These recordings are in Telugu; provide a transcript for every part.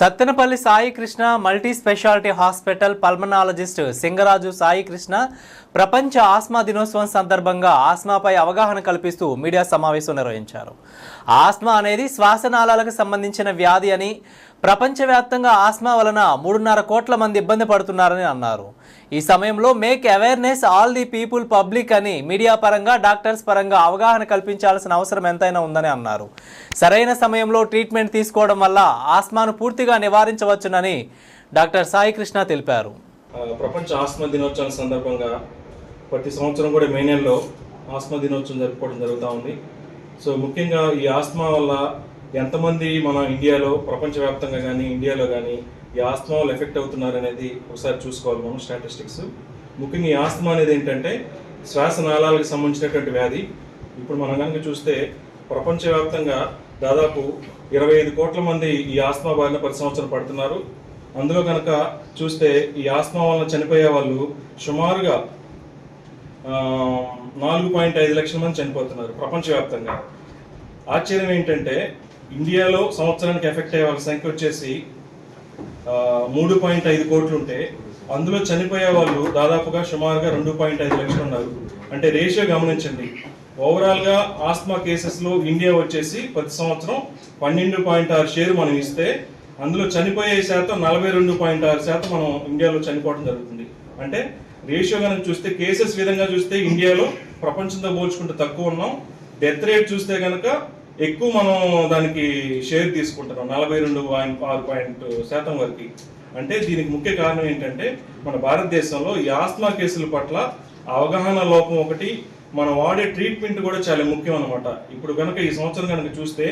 Sattenapalli Sai Krishna multi specialty hospital pulmonologist Singaraju Sai Krishna ప్రపంచ ఆస్మా దినోత్సవం సందర్భంగా ఆస్మాపై అవగాహన కల్పిస్తూ మీడియా సమావేశం నిర్వహించారు. ఆస్మా అనేది శ్వాసనాళాలకు సంబంధించిన వ్యాధి అని ప్రపంచవ్యాప్తంగా ఆస్మా వలన మూడున్నర కోట్ల మంది ఇబ్బంది పడుతున్నారని అన్నారు. ఈ సమయంలో make awareness all the people public అని మీడియా పరంగా డాక్టర్స్ పరంగా అవగాహన కల్పించాల్సిన అవసరం ఎంతైనా ఉందని అన్నారు. సరైన సమయంలో ట్రీట్మెంట్ తీసుకోవడం వల్ల ఆస్మాను పూర్తిగా నివారించవచ్చునని డాక్టర్ సాయి కృష్ణ తెలిపారు. ప్రపంచ ఆస్మా దినోత్సవం సందర్భంగా ప్రతి సంవత్సరం కూడా మే నెలలో ఆస్మా దినోత్సవం జరుపుకోవడం జరుగుతూ ఉంది. సో ముఖ్యంగా ఈ ఆస్మా వల్ల ఎంతమంది మన ఇండియాలో ప్రపంచవ్యాప్తంగా కానీ ఇండియాలో కానీ ఈ ఆస్మా వల్ల ఎఫెక్ట్ అవుతున్నారు అనేది ఒకసారి చూసుకోవాలి మనం స్టాటిస్టిక్స్. ముఖ్యంగా ఈ ఆస్మా అనేది ఏంటంటే శ్వాస నాళాలకు సంబంధించినటువంటి వ్యాధి. ఇప్పుడు మనం కనుక చూస్తే ప్రపంచవ్యాప్తంగా దాదాపు ఇరవై ఐదు కోట్ల మంది ఈ ఆస్మా బారిన ప్రతి సంవత్సరం పడుతున్నారు. అందులో కనుక చూస్తే ఈ ఆస్మా వలన చనిపోయే వాళ్ళు సుమారుగా నాలుగు పాయింట్ ఐదు లక్షల మంది చనిపోతున్నారు ప్రపంచవ్యాప్తంగా. ఆశ్చర్యం ఏంటంటే ఇండియాలో సంవత్సరానికి ఎఫెక్ట్ అయ్యే వాళ్ళ సంఖ్య వచ్చేసి మూడు పాయింట్ ఐదు కోట్లు ఉంటే అందులో చనిపోయే వాళ్ళు దాదాపుగా సుమారుగా రెండు పాయింట్ ఐదు లక్షలు ఉన్నారు. అంటే రేషియో గమనించండి. ఓవరాల్గా ఆస్మా కేసెస్లో ఇండియా వచ్చేసి ప్రతి సంవత్సరం పన్నెండు పాయింట్ ఆరు షేర్ మనం ఇస్తే అందులో చనిపోయే శాతం నలభై రెండు పాయింట్ ఆరు శాతం మనం ఇండియాలో చనిపోవడం జరుగుతుంది. అంటే రేషియో కనుక చూస్తే కేసెస్ విధంగా చూస్తే ఇండియాలో ప్రపంచంతో పోల్చుకుంటే తక్కువ ఉన్నాం. డెత్ రేట్ చూస్తే కనుక ఎక్కువ మనం దానికి షేర్ తీసుకుంటున్నాం. నలభై రెండు పాయింట్ ఆరు పాయింట్ శాతం వరకు. అంటే దీనికి ముఖ్య కారణం ఏంటంటే మన భారతదేశంలో ఈ ఆస్మా కేసుల పట్ల అవగాహన లోపం ఒకటి మనం వాడే ట్రీట్మెంట్ కూడా చాలా ముఖ్యం అనమాట ఇప్పుడు కనుక ఈ సంవత్సరం కనుక చూస్తే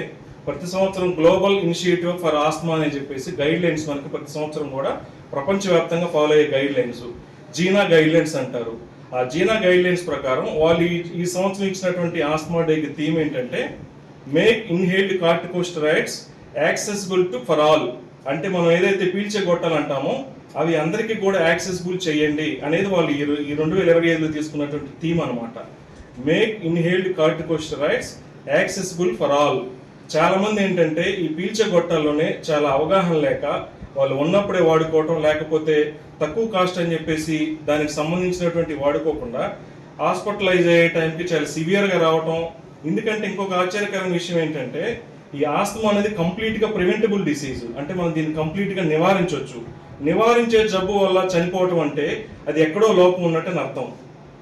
ప్రతి సంవత్సరం గ్లోబల్ ఇనిషియేటివ్ ఫర్ ఆస్మా అని చెప్పేసి గైడ్ లైన్స్ మనకి ప్రతి సంవత్సరం కూడా ప్రపంచవ్యాప్తంగా ఫాలో అయ్యే గైడ్ లైన్స్ జీనా గైడ్లైన్స్ అంటారు. ఆ జీనా గైడ్లైన్స్ ప్రకారం వాళ్ళు ఈ- ఈ సంవత్సరం ఇచ్చినటువంటి ఆస్మా డేకి థీమ్ ఏంటంటే make inhaled corticosteroids accessible to for all. అంటే మనం ఏదైతే పీల్చే గొట్టాలు అంటామో అవి అందరికీ కూడా యాక్సెసిబుల్ చేయండి అనేది వాళ్ళు ఈ ఈ రెండు వేల ఇరవై ఐదులో తీసుకున్నటువంటి థీమ్ అనమాట make inhaled corticosteroids accessible for all. చాలామంది ఏంటంటే ఈ పీల్చే గొట్టాల్లోనే చాలా అవగాహన లేక వాళ్ళు ఉన్నప్పుడే వాడుకోవటం లేకపోతే తక్కువ కాస్ట్ అని చెప్పేసి దానికి సంబంధించినటువంటి వాడుకోకుండా హాస్పిటలైజ్ అయ్యే టైంకి చాలా సివియర్గా రావటం. ఎందుకంటే ఇంకొక ఆశ్చర్యకరమైన విషయం ఏంటంటే ఈ ఆస్తమా అనేది కంప్లీట్గా ప్రివెంటబుల్ డిసీజ్. అంటే మనం దీన్ని కంప్లీట్గా నివారించవచ్చు నివారించే జబ్బు వల్ల చనిపోవటం అంటే అది ఎక్కడో లోపం ఉన్నట్టు అర్థం.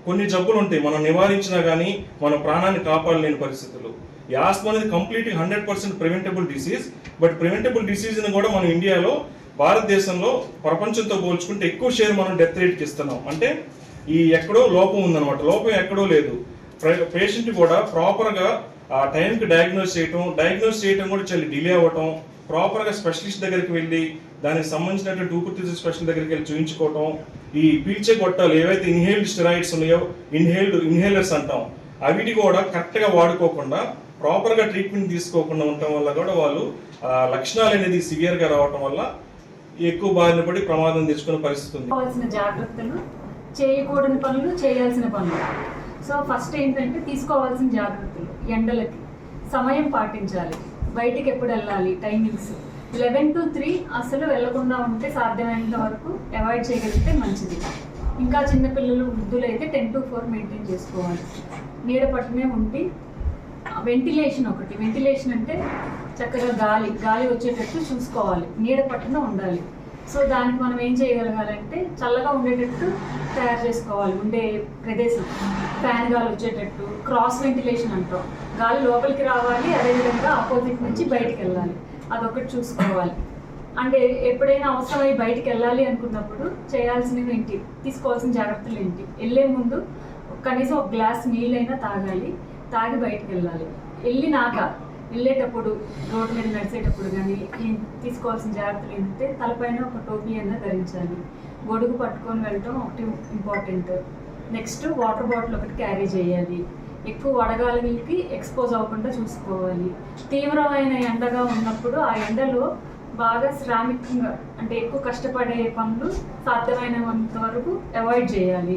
కొన్ని జబ్బులు ఉంటాయి మనం నివారించినా కానీ మన ప్రాణాన్ని కాపాడలేని పరిస్థితులు. ఈ ఆస్మా అనేది complete hundred percent preventable disease but preventable disease కూడా మనం ఇండియాలో భారతదేశంలో ప్రపంచంతో పోల్చుకుంటే ఎక్కువ షేర్ మనం డెత్ రేట్కి ఇస్తున్నాం. అంటే ఈ ఎక్కడో లోపం ఉందన్నమాట. లోపం ఎక్కడో లేదు. పేషెంట్ కూడా ప్రాపర్గా ఆ టైంకి డయాగ్నోస్ చేయటం డయాగ్నోస్ చేయటం కూడా చాలా డిలే అవ్వటం ప్రాపర్గా స్పెషలిస్ట్ దగ్గరికి వెళ్ళి దానికి సంబంధించినటువంటి ఊపిరితిత్తుల స్పెషల్ దగ్గరికి వెళ్ళి చూయించుకోవటం ఈ పీల్చే గొట్టాలు ఏవైతే ఇన్హేల్డ్ స్టెరాయిడ్స్ ఉన్నాయో ఇన్హేల్డ్ ఇన్హేలర్స్ అంటాం అవిటి కూడా కరెక్ట్గా వాడుకోకుండా ప్రాపర్గా ట్రీట్మెంట్ తీసుకోకుండా ఉండటం వల్ల కూడా వాళ్ళు లక్షణాలు అనేది సివియర్గా రావటం వల్ల ఎక్కువ బారిన పడి ప్రమాదం తెచ్చుకునే పరిస్థితి ఉంది. జాగ్రత్తలు చేయకూడని పనులు చేయాల్సిన పనులు. సో ఫస్ట్ ఏంటంటే తీసుకోవాల్సిన జాగ్రత్తలు. ఎండలకి సమయం పాటించాలి. బయటికి ఎప్పుడు వెళ్ళాలి? టైమింగ్స్ లెవెన్ టు త్రీ అసలు వెళ్ళకుండా ఉంటే సాధ్యమైనంత వరకు అవాయిడ్ చేయగలిగితే మంచిది. ఇంకా చిన్నపిల్లలు వృద్ధులు అయితే టెన్ టు ఫోర్ మెయింటైన్ చేసుకోవాలి. నీడ పట్టునే ఉండి వెంటిలేషన్ ఒకటి. వెంటిలేషన్ అంటే చక్కగా గాలి గాలి వచ్చేటట్టు చూసుకోవాలి. నీడ పట్టున ఉండాలి. సో దానికి మనం ఏం చేయగలగాలంటే చల్లగా ఉండేటట్టు తయారు చేసుకోవాలి. ఉండే ప్రదేశం. ఫ్యాన్ గాలి వచ్చేటట్టు క్రాస్ వెంటిలేషన్ అంటాం. గాలి లోపలికి రావాలి అదేవిధంగా ఆపోజిట్ నుంచి బయటికి వెళ్ళాలి. అదొకటి చూసుకోవాలి. అంటే ఎప్పుడైనా అవసరమై బయటికి వెళ్ళాలి అనుకున్నప్పుడు చేయాల్సినవి ఏంటి? తీసుకోవాల్సిన జాగ్రత్తలు ఏంటి? వెళ్ళే ముందు కనీసం ఒక గ్లాస్ నీళ్ళైనా తాగాలి. తాగి బయటకు వెళ్ళాలి. వెళ్ళినాక వెళ్ళేటప్పుడు రోడ్డు మీద నడిచేటప్పుడు కానీ తీసుకోవాల్సిన జాగ్రత్తలు ఏంటంటే తలపైన ఒక టోపీ అయినా ధరించాలి. గొడుగు పట్టుకొని వెళ్ళటం ఒకటి ఇంపార్టెంట్ నెక్స్ట్ వాటర్ బాటిల్ ఒకటి క్యారీ చేయాలి. ఎక్కువ వడగాలికి ఎక్స్పోజ్ అవ్వకుండా చూసుకోవాలి. తీవ్రమైన ఎండగా ఉన్నప్పుడు ఆ ఎండలో బాగా శ్రామికంగా అంటే ఎక్కువ కష్టపడే పనులు సాధ్యమైనంత వరకు అవాయిడ్ చేయాలి.